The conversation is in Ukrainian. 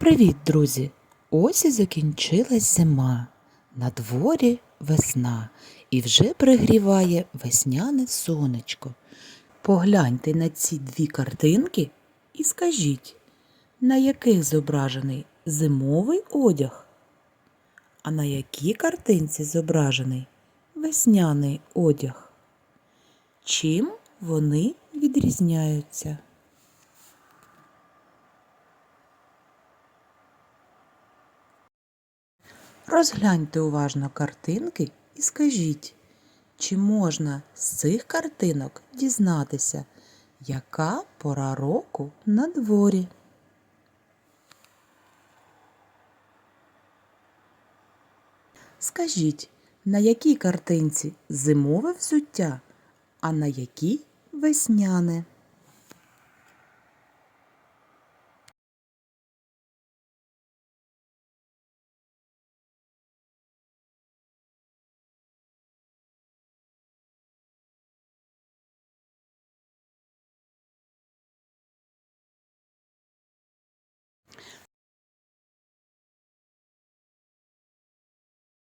Привіт, друзі! Ось і закінчилась зима. На дворі весна і вже пригріває весняне сонечко. Погляньте на ці дві картинки і скажіть, на яких зображений зимовий одяг, а на якій картинці зображений весняний одяг? Чим вони відрізняються? Розгляньте уважно картинки і скажіть, чи можна з цих картинок дізнатися, яка пора року на дворі? Скажіть, на якій картинці зимове взуття, а на якій весняне?